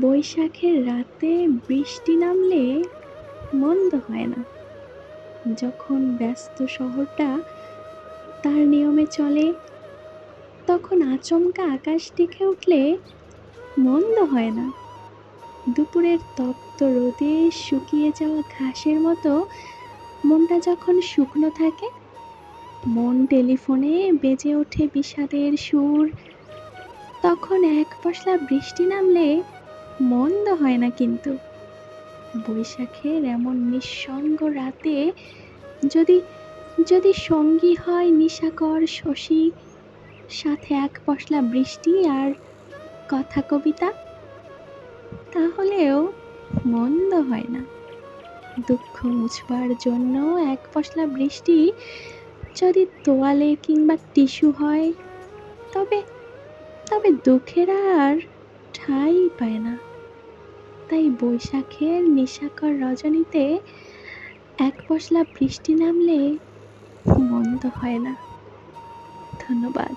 বৈশাখের রাতে বৃষ্টি নামলে মন্দ হয় না। যখন ব্যস্ত শহরটা তার নিয়মে চলে, তখন আচমকা আকাশ ডেকে উঠলে মন্দ হয় না। দুপুরের তপ্ত রোদে শুকিয়ে যাওয়া ঘাসের মতো মনটা যখন শুকনো থাকে, মন টেলিফোনে বেজে ওঠে বিষাদের সুর। তখন এক পশলা বৃষ্টি নামলে মন্দ হয় না কিন্তু। বৈশাখের এমন নিঃসঙ্গ রাতে যদি যদি সঙ্গী হয় নিশাকর শশী, সাথে এক পশলা বৃষ্টি আর কথা কবিতা, তাহলেও মন্দ হয় না। দুঃখ মুছবার জন্য এক পশলা বৃষ্টি যদি তোয়ালে কিংবা টিস্যু হয়, তবে তবে দুঃখের আর পায় না। তাই বৈশাখের নিশাকর রজনীতে এক পশলা বৃষ্টি নামলে মন্দ হয় না। ধন্যবাদ।